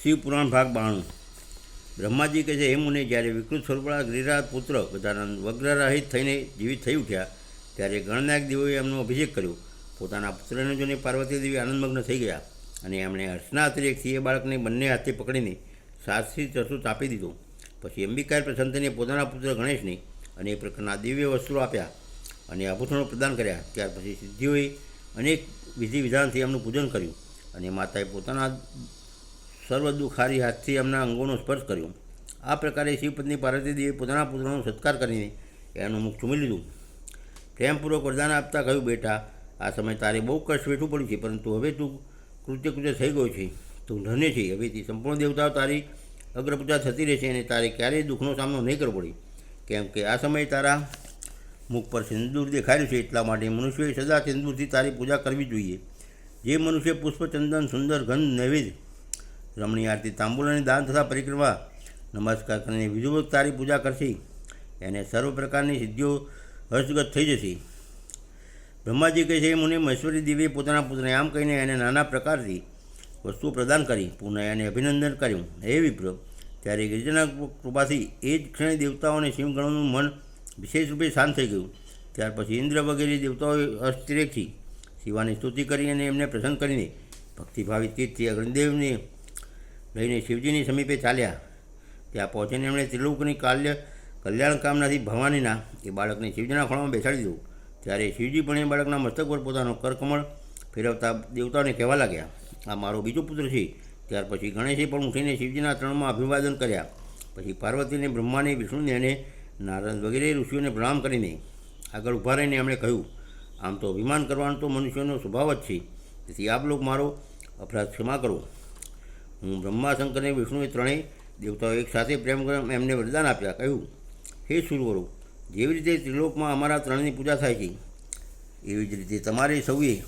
શિવપુરાણ ભાગ બાણું. બ્રહ્માજી કહે છે, હે મુનિ, જ્યારે વિકૃત સ્વરૂપના ગિરિરાજ પુત્ર ગજાનંદ વગ્રરહિત થઈને જીવિત થઈ ઉઠ્યા, ત્યારે ગણનાયક દેવોએ એમનો અભિષેક કર્યો. પોતાના પુત્રને જોઈને પાર્વતી દેવી આનંદમગ્ન થઈ ગયા અને એમણે હર્ષના અતિરેકથી એ બાળકને બંને હાથે પકડીને સાતથી ચતુર્થ આપી દીધું. પછી અંબિકાએ પ્રસંતને પોતાના પુત્ર ગણેશને અનેક પ્રકારના દિવ્ય વસ્ત્રો આપ્યા અને આભૂષણો પ્રદાન કર્યા. ત્યાર પછી સિદ્ધિઓએ અનેક વિધિ વિધાનથી એમનું પૂજન કર્યું અને માતાએ પોતાના સર્વ દુઃખારી હાથથી એમના અંગોનો સ્પર્શ કર્યો. આ પ્રકારે શિવપત્ની પાર્વતીદેવીએ પોતાના પુત્રનો સત્કાર કરીને એનું મુખ ચૂમી લીધું. પ્રેમપૂર્વક વરદાન આપતા કહ્યું, બેટા, આ સમય તારે બહુ કષ્ટ વેઠવું પડ્યું છે, પરંતુ હવે તું કૃત્ય કૃત્ય થઈ ગયો છે. તું ધન્ય છે. હવેથી સંપૂર્ણ દેવતાઓ તારી અગ્રપૂજા થતી રહેશે અને તારે ક્યારેય દુઃખનો સામનો નહીં કરવો પડે. કેમ કે આ સમયે તારા મુખ પર સિંદૂર દેખાડ્યું છે, એટલા માટે મનુષ્યએ સદા સિંદૂરથી તારી પૂજા કરવી જોઈએ. જે મનુષ્ય પુષ્પચંદન, સુંદર ગંધ, નૈવેદ્ય રમણીય આરતી તાંબુલ દાન તથા પરિક્રમા. નમસ્કાર કરીને વિધિવત તારી પૂજા કરશે. એને સર્વ પ્રકારની સિદ્ધિઓ હસ્તગત થઈ જશે. બ્રહ્માજી કહે છે મુનિ, મહેશ્વરી દેવીએ પોતાના પુત્રને આમ કહીને એને નાના પ્રકારથી વસ્તુ પ્રદાન કરી, પુનઃ એને અભિનંદન કર્યું. હે વિપ્ર ત્યારે ગિરિજના કૃપાથી એ જ ક્ષણે દેવતાઓને શિવગણોનું મન વિશેષ રૂપે શાંત થઈ ગયું. ત્યાર પછી ઇન્દ્ર વગેરે દેવતાઓએ અસ્તિરેકથી શિવાની સ્તુતિ કરી અને એમને પ્રસન્ન કરીને ભક્તિભાવી તીર્થથી અગ્નિદેવને લઈને શિવજીની સમીપે ચાલ્યા. ત્યાં પહોંચીને એમણે ત્રિલોકની કાલ્ય કલ્યાણ કામનાથી ભવાનીના એ બાળકને શિવજીના ખોળામાં બેસાડી દીધું. ત્યારે શિવજી પણ એ બાળકના મસ્તક પર પોતાનો કરકમળ ફેરવતા દેવતાઓને કહેવા લાગ્યા, આ મારો બીજો પુત્ર છે. ત્યાર પછી ગણેશે પણ ઉઠીને શિવજીના ત્રણમાં અભિવાદન કર્યા. પછી પાર્વતીને, બ્રહ્માને, વિષ્ણુને અને નારદ વગેરે ઋષિઓને પ્રણામ કરીને આગળ ઊભા રહીને એમણે કહ્યું, આમ તો અભિમાન કરવાનો તો મનુષ્યનો સ્વભાવ જ છે. તેથી આપ લોકો મારો અપરાધ ક્ષમા કરો. હું બ્રહ્મા શંકર અને વિષ્ણુએ ત્રણેય દેવતાઓ એક સાથે પ્રેમ એમને વરદાન આપ્યા. કહ્યું, હે સુરવરો, જેવી રીતે ત્રિલોકમાં અમારા ત્રણની પૂજા થાય છે, એવી જ રીતે તમારે સૌએ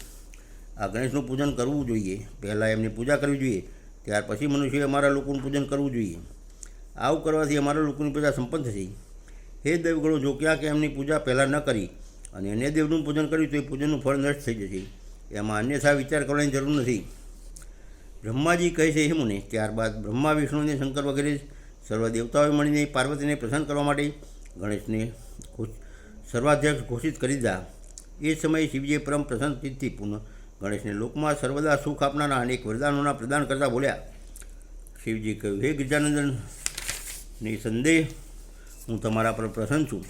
આ ગણેશનું પૂજન કરવું જોઈએ. પહેલાં એમની પૂજા કરવી જોઈએ, ત્યાર પછી મનુષ્યએ અમારા લોકોનું પૂજન કરવું જોઈએ. આવું કરવાથી અમારા લોકોની પૂજા સંપન્ન થશે. હે દેવગણો, જો ક્યાં કે એમની પૂજા પહેલાં ન કરી અને અન્ય દેવનું પૂજન કર્યું, તો એ પૂજનનું ફળ નષ્ટ થઈ જશે. એમાં અન્યથા વિચાર કરવાની જરૂર નથી. બ્રહ્માજી કહે છે, હે મુને, ત્યારબાદ બ્રહ્મા વિષ્ણુને શંકર વગેરે સર્વ દેવતાઓએ મળીને પાર્વતીને પ્રસન્ન કરવા માટે ગણેશને સર્વાધ્યક્ષ ઘોષિત કરી દીધા. એ સમયે શિવજીએ પરમ પ્રસન્ન ચિત્તથી પુનઃ ગણેશને લોકમાં સર્વદા સુખ આપનારા અનેક વરદાનોના પ્રદાન કરતા બોલ્યા. શિવજી કહ્યું, હે ગજાનંદન સંદેહ, હું તમારા પર પ્રસન્ન છું.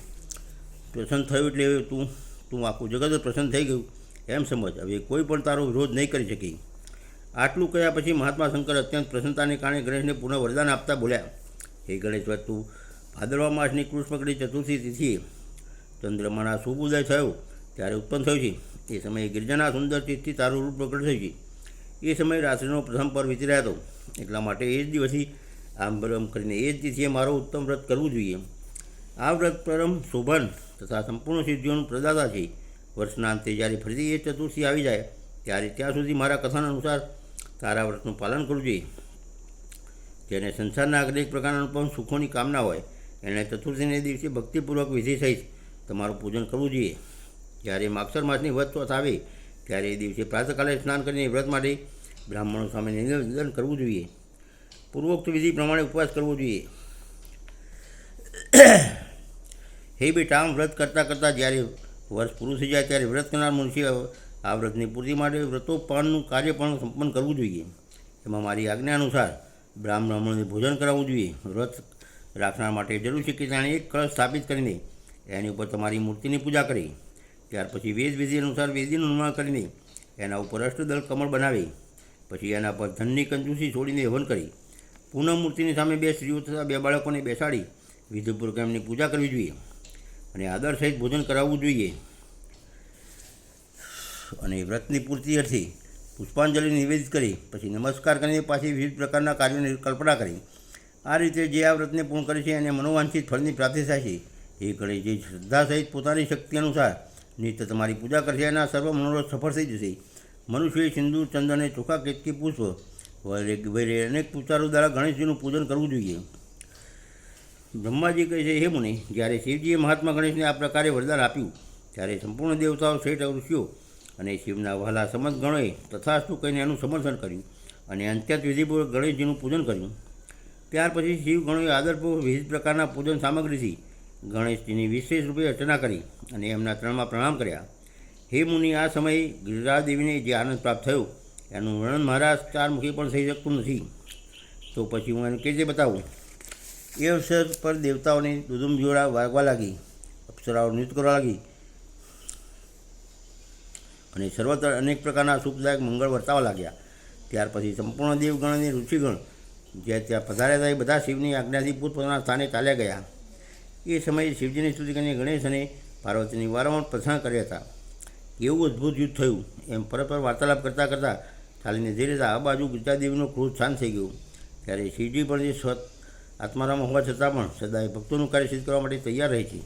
પ્રસન્ન થયું એટલે તું તું આખું જગત પ્રસન્ન થઈ ગયું. એમ સમજ. હવે કોઈ પણ તારો વિરોધ નહીં કરી શકે. આટલું કહ્યા પછી મહાત્મા શંકર અત્યંત પ્રસન્નતાને કારણે ગણેશને પુનઃ વરદાન આપતા બોલ્યા. હે ગણેશ વસ્તુ ભાદરવા માસની કૃષ્ણકડી ચતુર્થી તિથિએ ચંદ્રમાના શુભ ઉદય થયો, ત્યારે ઉત્પન્ન થયું છે. એ સમયે ગિરજાના સુંદર ચિત્તથી તારું રૂપ પ્રગટ થયું છે. એ સમયે રાત્રિનો પ્રથમ પર વીતી હતો. એટલા માટે એ જ દિવસથી આમ પરમ કરીને એ જ તિથિએ મારો ઉત્તમ વ્રત કરવું જોઈએ. આ વ્રત પરમ શોભન તથા સંપૂર્ણ સિદ્ધિઓનું પ્રદાતા છે. વર્ષના અંતે જ્યારે ફરીથી એ ચતુર્થી આવી જાય, ત્યારે ત્યાં સુધી મારા કથન અનુસાર તારા વ્રતનું પાલન કરવું જોઈએ. જેને સંસારના અનેક પ્રકારના પણ સુખોની કામના હોય એણે ચતુર્થીને દિવસે ભક્તિપૂર્વક વિધિ સહિત તમારું પૂજન કરવું જોઈએ. જ્યારે માક્ષર માસની વ્રત ચોથ આવે, ત્યારે એ દિવસે પ્રાતકાલે સ્નાન કરીને વ્રત માટે બ્રાહ્મણો સામે નિવેદન કરવું જોઈએ. પૂર્વોક્ત વિધિ પ્રમાણે ઉપવાસ કરવો જોઈએ. હે બેટા, આમ વ્રત કરતાં કરતાં જ્યારે વર્ષ પૂરું થઈ જાય, ત્યારે વ્રત કરનાર મનુષ્ય આ વ્રતની પૂર્તિ માટે વ્રતોપાનનું કાર્ય પણ સંપન્ન કરવું જોઈએ. એમાં મારી આજ્ઞા અનુસાર બ્રાહ્મ બ્રાહ્મણોને ભોજન કરાવવું જોઈએ. વ્રત રાખનાર માટે જરૂર છે કે જાણે એક કળશ સ્થાપિત કરીને એની ઉપર તમારી મૂર્તિની પૂજા કરી. ત્યાર પછી વેદ વિધિ અનુસાર વેદીનું નિર્માણ કરીને એના ઉપર અષ્ટદળ કમળ બનાવી. પછી એના પર ધનની કંજૂસી છોડીને હવન કરી. પૂનમ મૂર્તિની સામે બે સ્ત્રીઓ તથા બે બાળકોને બેસાડી વિધિપૂર્વક એમની પૂજા કરવી જોઈએ. અને આદર સહિત ભોજન કરાવવું જોઈએ. અને વ્રતની પૂર્તિ અર્થે પુષ્પાંજલિ નિવેદિત કરી, પછી નમસ્કાર કરીને પાછી વિવિધ પ્રકારના કાર્યોની કલ્પના કરી. આ રીતે જે આ વ્રતને પૂર્ણ કરે છે અને મનોવાંછિત ફળની પ્રાપ્તિ થાય છે, એ ગણે જે શ્રદ્ધા સહિત પોતાની શક્તિ અનુસાર નિત્ય તમારી પૂજા કરશે એના સર્વ મનોરથ સફળ થઈ જશે. મનુષ્યએ સિંદૂર ચંદન અને ચોખા કેતકી પુષ્પ વગેરે અનેક પૂજારો દ્વારા ગણેશજીનું પૂજન કરવું જોઈએ. બ્રહ્માજી કહે છે, હે મુનિ, જ્યારે શિવજીએ મહાત્મા ગણેશને આ પ્રકારે વરદાન આપ્યું, ત્યારે સંપૂર્ણ દેવતાઓ, શેઠ, ઋષિઓ અને શિવના વહાલા સમજ ગણોએ તથાસ્તુ કહીને એનું સમર્થન કર્યું અને અંત્યત વિધિપૂર્વક ગણેશજીનું પૂજન કર્યું. ત્યાર પછી શિવ ગણોએ આદરપૂર્વક વિવિધ પ્રકારના પૂજન સામગ્રીથી ગણેશજીની વિશેષ રૂપે અર્ચના કરી અને એમના ત્રણમાં પ્રણામ કર્યા. હે મુનિ, આ સમયે ગિરિરાજ દેવીને જે આનંદ પ્રાપ્ત થયો, એનું વર્ણન મારા ચાર મુખી પણ થઈ શકતું નથી. તો પછી હું એને કે રીતે બતાવું? એ અવસર પર દેવતાઓની દુદુમ જોડા વાગવા લાગી, અપ્સરાઓ નૃત્ય કરવા લાગી અને સર્વત્ર અનેક પ્રકારના સુખદાયક મંગળ વર્તાવા લાગ્યા. ત્યાર પછી સંપૂર્ણ દેવગણ અને ઋષિગણ, જે ત્યાં પધાર્યા હતા એ બધા શિવની આજ્ઞાથી પોતપોતાના સ્થાને ચાલ્યા ગયા. એ સમયે શિવજીની સ્તુતિ કરીને ગણેશ અને પાર્વતીની વારંવાર પ્રસારણ કર્યા હતા. એવું અદ્ભુત યુદ્ધ થયું. એમ પરસ્પર વાર્તાલાપ કરતાં કરતાં ચાલીને ધીરે આ બાજુ ગીતાદેવીનો ક્રોધ શાંત થઈ ગયું. ત્યારે શિવજી પણ જે સ્વ આત્મારામ હોવા છતાં પણ સદાય ભક્તોનું કાર્ય સિદ્ધ કરવા માટે તૈયાર રહે છે.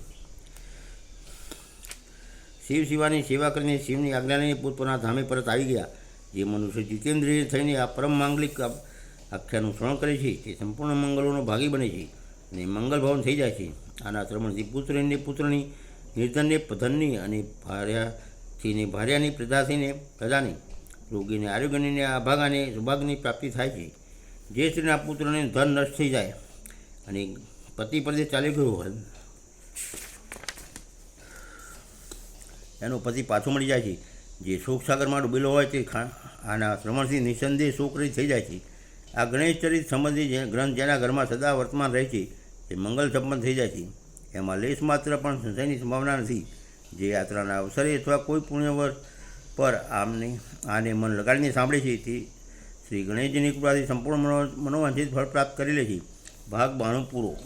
શિવ શિવાની સેવા કરીને શિવની આજ્ઞા લઈને પોતપોતાના ધામે પરત આવી ગયા. જે મનુષ્ય જીતેન્દ્રિય થઈને આ પરમ માંગલિક આખ્યાનું શ્રવણ કરે છે, તે સંપૂર્ણ મંગલોનો ભાગી બને છે અને મંગલ ભવન થઈ જાય છે. આના શ્રવણથી પુત્રને પુત્રની, નિર્ધનને ધનની અને ભાર્યાથીને ભાર્યાની પ્રજાથીને પ્રજાની, રોગીને, આરોગ્યની ને ભાગાને સૌભાગ્યની પ્રાપ્તિ થાય છે. જે સ્ત્રીના પુત્રને ધન નષ્ટ થઈ જાય અને પતિ પરદેશ ચાલી ગયો હોય એનો પતિ પાછો મળી જાય છે. જે શોકસાગરમાં ડૂબેલો હોય તે ખા, આના શ્રવણથી નિસંદેહ શોકરહિત થઈ જાય છે. આ ગણેશ ચરિત સંબંધી જે ગ્રંથ જેના ઘરમાં સદા વર્તમાન રહે છે, તે મંગલ સંપન્ન થઈ જાય છે. એમાં લેશ માત્ર પણ સંશયની સંભાવના નથી. જે યાત્રાના અવસરે અથવા કોઈ પુણ્યવર પર આમને, આને મન લગાડીને સાંભળે છે, તે શ્રી ગણેશજીની કૃપાથી સંપૂર્ણ મનો, મનોવાંછિત ફળ પ્રાપ્ત કરી લે છે. ભાગ બાણું પૂરો.